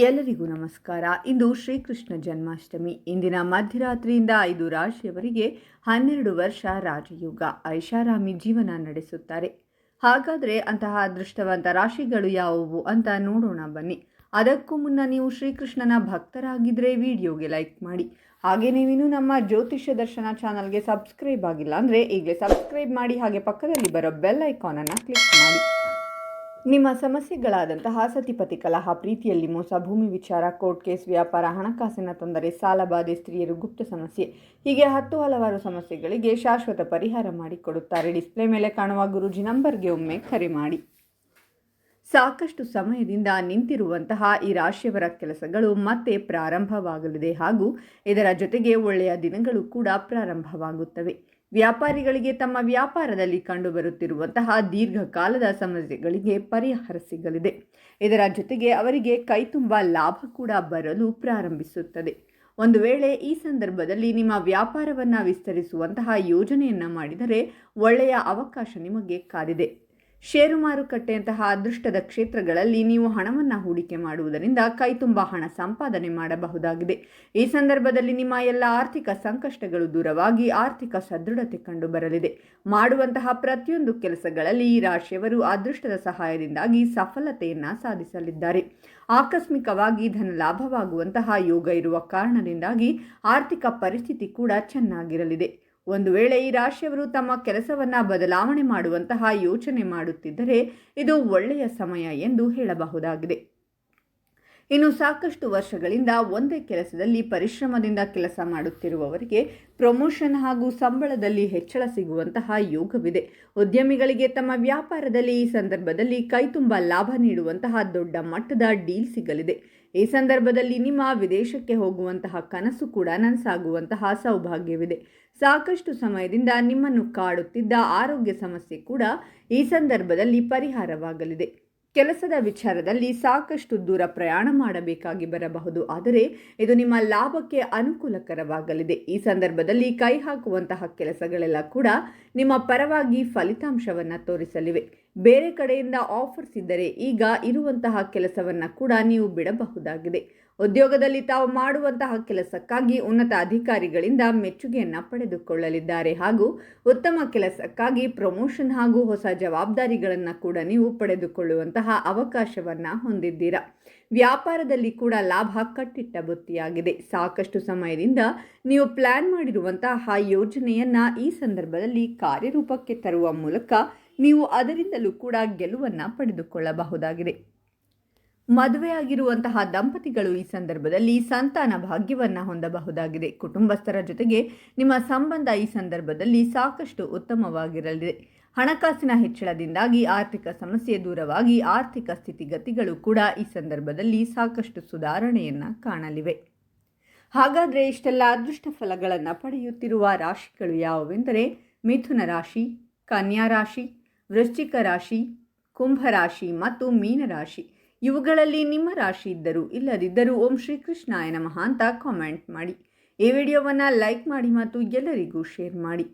ಎಲ್ಲರಿಗೂ ನಮಸ್ಕಾರ. ಇಂದು ಶ್ರೀಕೃಷ್ಣ ಜನ್ಮಾಷ್ಟಮಿ. ಇಂದಿನ ಮಧ್ಯರಾತ್ರಿಯಿಂದ ಐದು ರಾಶಿಯವರಿಗೆ ಹನ್ನೆರಡು ವರ್ಷ ರಾಜಯುಗ. ಐಷಾರಾಮಿ ಜೀವನ ನಡೆಸುತ್ತಾರೆ. ಹಾಗಾದರೆ ಅಂತಹ ಅದೃಷ್ಟವಂತ ರಾಶಿಗಳು ಯಾವುವು ಅಂತ ನೋಡೋಣ ಬನ್ನಿ. ಅದಕ್ಕೂ ಮುನ್ನ ನೀವು ಶ್ರೀಕೃಷ್ಣನ ಭಕ್ತರಾಗಿದ್ದರೆ ವಿಡಿಯೋಗೆ ಲೈಕ್ ಮಾಡಿ. ಹಾಗೆ ನೀವಿನ್ನೂ ನಮ್ಮ ಜ್ಯೋತಿಷ್ಯ ದರ್ಶನ ಚಾನಲ್ಗೆ ಸಬ್ಸ್ಕ್ರೈಬ್ ಆಗಿಲ್ಲ ಅಂದರೆ ಈಗಲೇ ಸಬ್ಸ್ಕ್ರೈಬ್ ಮಾಡಿ. ಹಾಗೆ ಪಕ್ಕದಲ್ಲಿ ಬರೋ ಬೆಲ್ ಐಕಾನನ್ನು ಕ್ಲಿಕ್ ಮಾಡಿ. ನಿಮ್ಮ ಸಮಸ್ಯೆಗಳಾದಂತಹ ಸತಿಪತಿ ಕಲಹ, ಪ್ರೀತಿಯಲ್ಲಿ ಮೋಸ, ಭೂಮಿ ವಿಚಾರ, ಕೋರ್ಟ್ ಕೇಸ್, ವ್ಯಾಪಾರ, ಹಣಕಾಸಿನ ತೊಂದರೆ ಸಾಲಬಾಧೆ ಸ್ತ್ರೀಯರು ಗುಪ್ತ ಸಮಸ್ಯೆ, ಹೀಗೆ ಹತ್ತು ಹಲವಾರು ಸಮಸ್ಯೆಗಳಿಗೆ ಶಾಶ್ವತ ಪರಿಹಾರ ಮಾಡಿಕೊಡುತ್ತಾರೆ. ಡಿಸ್ಪ್ಲೇ ಮೇಲೆ ಕಾಣುವ ಗುರುಜಿ ನಂಬರ್ಗೆ ಒಮ್ಮೆ ಕರೆ ಮಾಡಿ. ಸಾಕಷ್ಟು ಸಮಯದಿಂದ ನಿಂತಿರುವಂತಹ ಈ ರಾಶಿಯವರ ಕೆಲಸಗಳು ಮತ್ತೆ ಪ್ರಾರಂಭವಾಗಲಿದೆ ಹಾಗೂ ಇದರ ಜೊತೆಗೆ ಒಳ್ಳೆಯ ದಿನಗಳು ಕೂಡ ಪ್ರಾರಂಭವಾಗುತ್ತವೆ. ವ್ಯಾಪಾರಿಗಳಿಗೆ ತಮ್ಮ ವ್ಯಾಪಾರದಲ್ಲಿ ಕಂಡುಬರುತ್ತಿರುವಂತಹ ದೀರ್ಘಕಾಲದ ಸಮಸ್ಯೆಗಳಿಗೆ ಪರಿಹಾರ ಸಿಗಲಿದೆ. ಇದರ ಜೊತೆಗೆ ಅವರಿಗೆ ಕೈತುಂಬ ಲಾಭ ಕೂಡ ಬರಲು ಪ್ರಾರಂಭಿಸುತ್ತದೆ. ಒಂದು ವೇಳೆ ಈ ಸಂದರ್ಭದಲ್ಲಿ ನಿಮ್ಮ ವ್ಯಾಪಾರವನ್ನು ವಿಸ್ತರಿಸುವಂತಹ ಯೋಜನೆಯನ್ನು ಮಾಡಿದರೆ ಒಳ್ಳೆಯ ಅವಕಾಶ ನಿಮಗೆ ಕಾದಿದೆ. ಷೇರು ಮಾರುಕಟ್ಟೆಯಂತಹ ಅದೃಷ್ಟದ ಕ್ಷೇತ್ರಗಳಲ್ಲಿ ನೀವು ಹಣವನ್ನು ಹೂಡಿಕೆ ಮಾಡುವುದರಿಂದ ಕೈತುಂಬ ಹಣ ಸಂಪಾದನೆ ಮಾಡಬಹುದಾಗಿದೆ. ಈ ಸಂದರ್ಭದಲ್ಲಿ ನಿಮ್ಮ ಎಲ್ಲ ಆರ್ಥಿಕ ಸಂಕಷ್ಟಗಳು ದೂರವಾಗಿ ಆರ್ಥಿಕ ಸದೃಢತೆ ಕಂಡು ಬರಲಿದೆ ಮಾಡುವಂತಹ ಪ್ರತಿಯೊಂದು ಕೆಲಸಗಳಲ್ಲಿ ಈ ರಾಶಿಯವರು ಅದೃಷ್ಟದ ಸಹಾಯದಿಂದಾಗಿ ಸಫಲತೆಯನ್ನು ಸಾಧಿಸಲಿದ್ದಾರೆ. ಆಕಸ್ಮಿಕವಾಗಿ ಧನ ಲಾಭವಾಗುವಂತಹ ಯೋಗ ಇರುವ ಕಾರಣದಿಂದಾಗಿ ಆರ್ಥಿಕ ಪರಿಸ್ಥಿತಿ ಕೂಡ ಚೆನ್ನಾಗಿರಲಿದೆ. ಒಂದು ವೇಳೆ ಈ ರಾಶಿಯವರು ತಮ್ಮ ಕೆಲಸವನ್ನು ಬದಲಾವಣೆ ಮಾಡುವಂತಹ ಯೋಚನೆ ಮಾಡುತ್ತಿದ್ದರೆ ಇದು ಒಳ್ಳೆಯ ಸಮಯ ಎಂದು ಹೇಳಬಹುದಾಗಿದೆ. ಇನ್ನು ಸಾಕಷ್ಟು ವರ್ಷಗಳಿಂದ ಒಂದೇ ಕೆಲಸದಲ್ಲಿ ಪರಿಶ್ರಮದಿಂದ ಕೆಲಸ ಮಾಡುತ್ತಿರುವವರಿಗೆ ಪ್ರಮೋಷನ್ ಹಾಗೂ ಸಂಬಳದಲ್ಲಿ ಹೆಚ್ಚಳ ಸಿಗುವಂತಹ ಯೋಗವಿದೆ. ಉದ್ಯಮಿಗಳಿಗೆ ತಮ್ಮ ವ್ಯಾಪಾರದಲ್ಲಿ ಈ ಸಂದರ್ಭದಲ್ಲಿ ಕೈತುಂಬ ಲಾಭ ನೀಡುವಂತಹ ದೊಡ್ಡ ಮಟ್ಟದ ಡೀಲ್ ಸಿಗಲಿದೆ. ಈ ಸಂದರ್ಭದಲ್ಲಿ ನಿಮ್ಮ ವಿದೇಶಕ್ಕೆ ಹೋಗುವಂತಹ ಕನಸು ಕೂಡ ನನಸಾಗುವಂತಹ ಸೌಭಾಗ್ಯವಿದೆ. ಸಾಕಷ್ಟು ಸಮಯದಿಂದ ನಿಮ್ಮನ್ನು ಕಾಡುತ್ತಿದ್ದ ಆರೋಗ್ಯ ಸಮಸ್ಯೆ ಕೂಡ ಈ ಸಂದರ್ಭದಲ್ಲಿ ಪರಿಹಾರವಾಗಲಿದೆ. ಕೆಲಸದ ವಿಚಾರದಲ್ಲಿ ಸಾಕಷ್ಟು ದೂರ ಪ್ರಯಾಣ ಮಾಡಬೇಕಾಗಿ ಬರಬಹುದು. ಆದರೆ ಇದು ನಿಮ್ಮ ಲಾಭಕ್ಕೆ ಅನುಕೂಲಕರವಾಗಲಿದೆ. ಈ ಸಂದರ್ಭದಲ್ಲಿ ಕೈ ಹಾಕುವಂತಹ ಕೆಲಸಗಳೆಲ್ಲ ಕೂಡ ನಿಮ್ಮ ಪರವಾಗಿ ಫಲಿತಾಂಶವನ್ನು ತೋರಿಸಲಿವೆ. ಬೇರೆ ಕಡೆಯಿಂದ ಆಫರ್ಸ್ ಇದ್ದರೆ ಈಗ ಇರುವಂತಹ ಕೆಲಸವನ್ನು ಕೂಡ ನೀವು ಬಿಡಬಹುದಾಗಿದೆ. ಉದ್ಯೋಗದಲ್ಲಿ ತಾವು ಮಾಡುವಂತಹ ಕೆಲಸಕ್ಕಾಗಿ ಉನ್ನತ ಅಧಿಕಾರಿಗಳಿಂದ ಮೆಚ್ಚುಗೆಯನ್ನು ಪಡೆದುಕೊಳ್ಳಲಿದ್ದಾರೆ ಹಾಗೂ ಉತ್ತಮ ಕೆಲಸಕ್ಕಾಗಿ ಪ್ರಮೋಷನ್ ಹಾಗೂ ಹೊಸ ಜವಾಬ್ದಾರಿಗಳನ್ನು ಕೂಡ ನೀವು ಪಡೆದುಕೊಳ್ಳುವಂತಹ ಅವಕಾಶವನ್ನು ಹೊಂದಿದ್ದೀರಾ. ವ್ಯಾಪಾರದಲ್ಲಿ ಕೂಡ ಲಾಭ ಕಟ್ಟಿಟ್ಟ ಬುತ್ತಿಯಾಗಿದೆ. ಸಾಕಷ್ಟು ಸಮಯದಿಂದ ನೀವು ಪ್ಲ್ಯಾನ್ ಮಾಡಿರುವಂತಹ ಯೋಜನೆಯನ್ನು ಈ ಸಂದರ್ಭದಲ್ಲಿ ಕಾರ್ಯರೂಪಕ್ಕೆ ತರುವ ಮೂಲಕ ನೀವು ಅದರಿಂದಲೂ ಕೂಡ ಗೆಲುವನ್ನು ಪಡೆದುಕೊಳ್ಳಬಹುದಾಗಿದೆ. ಮದುವೆಯಾಗಿರುವಂತಹ ದಂಪತಿಗಳು ಈ ಸಂದರ್ಭದಲ್ಲಿ ಸಂತಾನ ಭಾಗ್ಯವನ್ನು ಹೊಂದಬಹುದಾಗಿದೆ. ಕುಟುಂಬಸ್ಥರ ಜೊತೆಗೆ ನಿಮ್ಮ ಸಂಬಂಧ ಈ ಸಂದರ್ಭದಲ್ಲಿ ಸಾಕಷ್ಟು ಉತ್ತಮವಾಗಿರಲಿದೆ. ಹಣಕಾಸಿನ ಹೆಚ್ಚಳದಿಂದಾಗಿ ಆರ್ಥಿಕ ಸಮಸ್ಯೆ ದೂರವಾಗಿ ಆರ್ಥಿಕ ಸ್ಥಿತಿಗತಿಗಳು ಕೂಡ ಈ ಸಂದರ್ಭದಲ್ಲಿ ಸಾಕಷ್ಟು ಸುಧಾರಣೆಯನ್ನು ಕಾಣಲಿವೆ. ಹಾಗಾದರೆ ಇಷ್ಟೆಲ್ಲ ಅದೃಷ್ಟ ಫಲಗಳನ್ನು ಪಡೆಯುತ್ತಿರುವ ರಾಶಿಗಳು ಯಾವುವೆಂದರೆ ಮಿಥುನ ರಾಶಿ, ಕನ್ಯಾ ರಾಶಿ ವೃಶ್ಚಿಕ ರಾಶಿ ಕುಂಭರಾಶಿ ಮತ್ತು ಮೀನರಾಶಿ ಇವುಗಳಲ್ಲಿ ನಿಮ್ಮ ರಾಶಿ ಇದ್ದರೂ ಇಲ್ಲದಿದ್ದರೂ ಓಂ ಶ್ರೀಕೃಷ್ಣಾಯನ ನಮಃ ಅಂತ ಕಾಮೆಂಟ್ ಮಾಡಿ. ಈ ವಿಡಿಯೋವನ್ನು ಲೈಕ್ ಮಾಡಿ ಮತ್ತು ಎಲ್ಲರಿಗೂ ಶೇರ್ ಮಾಡಿ.